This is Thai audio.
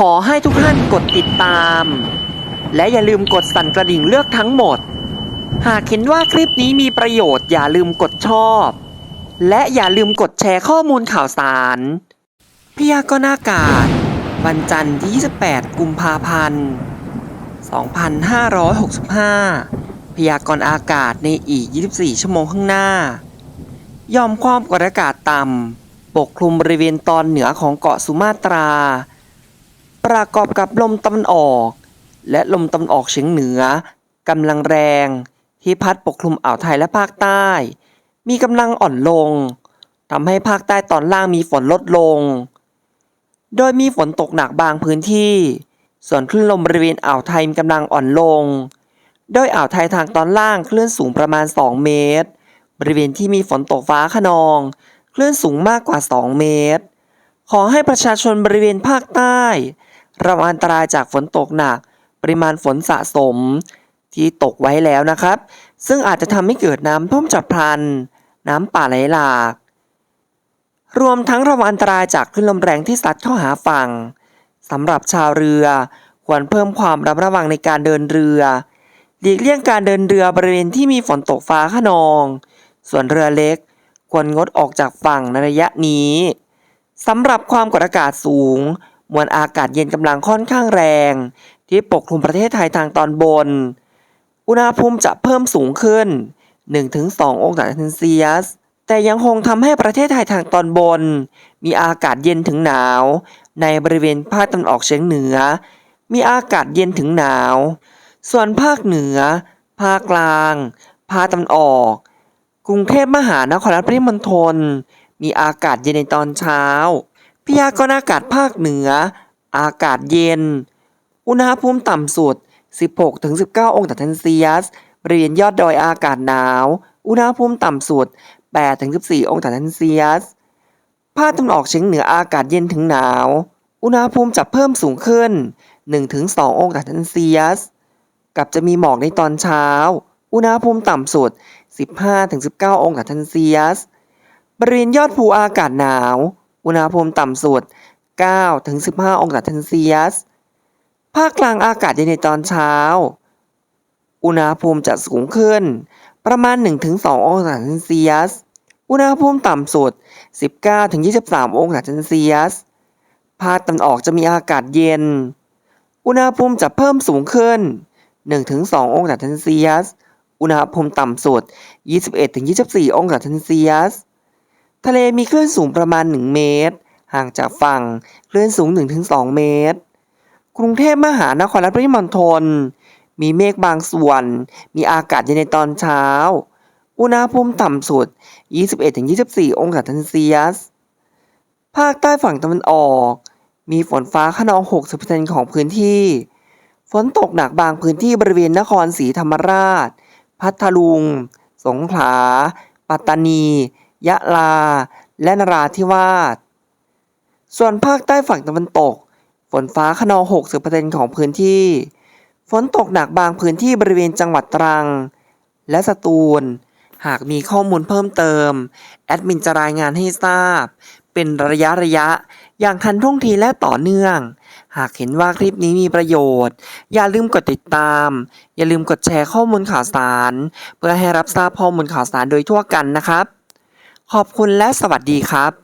ขอให้ทุกท่านกดติดตาม และอย่าลืมกดสั่นกระดิ่งเลือกทั้งหมด หากเห็นว่าคลิปนี้มีประโยชน์อย่าลืมกดชอบ และอย่าลืมกดแชร์ข้อมูลข่าวสาร พยากรณ์อากาศ วันจันทร์ที่ 28 กุมภาพันธ์ 2565 พยากรณ์อากาศในอีก 24 ชั่วโมงข้างหน้า ยอมความกดอากาศต่ำปกคลุมบริเวณตอนเหนือของเกาะสุมาตรา ประกอบกับลมตะวันออก และลมตะวันออกเฉียงเหนือกำลังแรง ที่พัดปกคลุมอ่าวไทยและภาคใต้ มีกำลังอ่อนลงทำให้ภาคใต้ตอนล่างมีฝนลดลง โดยมีฝนตกหนักบางพื้นที่ ส่วนคลื่นลมบริเวณอ่าวไทยมีกำลังอ่อนลง โดยอ่าวไทยทางตอนล่างคลื่นสูงประมาณ 2 เมตร บริเวณที่มีฝนตกฟ้าขนอง คลื่นสูงมากกว่า 2 เมตร ขอให้ประชาชนบริเวณภาคใต้ ระวังอันตรายจากฝนตกหนัก ปริมาณฝนสะสม ที่ตกไว้แล้วนะครับ ซึ่งอาจจะทำให้เกิดน้ำท่วมฉับพลัน น้ำป่าไหลหลาก รวมทั้งระวังอันตรายจากคลื่นลมแรงที่ซัดเข้าหาฝั่งสำหรับชาวเรือ ควรเพิ่มความระมัดระวังในการเดินเรือ หลีกเลี่ยงการเดินเรือบริเวณที่มีฝนตกฟ้าขนอง ส่วนเรือเล็ก ควรงดออกจากฝั่งในระยะนี้สำหรับความกดอากาศสูง มวลอากาศเย็นกำลังค่อนข้างแรง ที่ปกคลุมประเทศไทยทางตอนบน อุณหภูมิจะเพิ่มสูงขึ้น 1-2 องศาเซลเซียส แต่ยังคงทำให้ประเทศไทยทางตอนบน มีอากาศเย็นถึงหนาว ในบริเวณภาคตะวันออกเฉียงเหนือ มีอากาศเย็นถึงหนาว ส่วนภาคเหนือ ภาคกลาง ภาคตะวันออก กรุงเทพมหานครและปริมณฑลมีอากาศเย็นในตอนเช้า พยากรณ์อากาศภาคเหนือ อากาศเย็น อุณหภูมิต่ำสุด 16-19 องศาเซลเซียส บริเวณยอดดอยอากาศหนาว อุณหภูมิต่ำสุด 8-14 องศาเซลเซียส ภาคตะวันออกเฉียงเหนืออากาศเย็นถึงหนาว อุณหภูมิจะเพิ่มสูงขึ้น 1-2 องศาเซลเซียส กับจะมีหมอกในตอนเช้า อุณหภูมิต่ำสุด 15-19 องศาเซลเซียส บริเวณยอดภูอากาศหนาว อุณหภูมิต่ำสุด 9-15 องศาเซลเซียส ภาคกลางอากาศเย็นในตอนเช้า อุณหภูมิจะสูงขึ้น ประมาณ 1-2 องศาเซลเซียส อุณหภูมิต่ำสุด 19-23 องศาเซลเซียส ภาคตะวันออกจะมีอากาศเย็น อุณหภูมิจะเพิ่มสูงขึ้น 1-2 องศาเซลเซียส อุณหภูมิต่ำสุด 21-24 องศาเซลเซียส ทะเลมีคลื่นสูงประมาณ 1 เมตร ห่างจากฝั่งคลื่นสูง 1-2 เมตร กรุงเทพมหานครและปริมณฑลมีเมฆบางส่วน มีอากาศเย็นในตอนเช้า อุณหภูมิต่ำสุด 21-24 องศาเซลเซียส ภาคใต้ฝั่งตะวันออก มีฝนฟ้าขนอง 60%ของพื้นที่ ฝนตกหนักบางพื้นที่บริเวณนครศรีธรรมราช พัทลุง สงขลา ปัตตานี ยะลา และนราธิวาส ส่วนภาคใต้ฝั่งตะวันตก ฝนฟ้าขนอง 60%ของพื้นที่ ฝนตกหนักบางพื้นที่บริเวณจังหวัดตรัง และสตูล หากมีข้อมูลเพิ่มเติม แอดมินจะรายงานให้ทราบ เป็นระยะระยะ อย่างทันท่วงทีและต่อเนื่อง หากเห็นว่าคลิปนี้มีประโยชน์ อย่าลืมกดติดตาม อย่าลืมกดแชร์ข้อมูลข่าวสาร เพื่อให้รับทราบข้อมูลข่าวสารโดยทั่วกันนะครับ ขอบคุณและสวัสดีครับ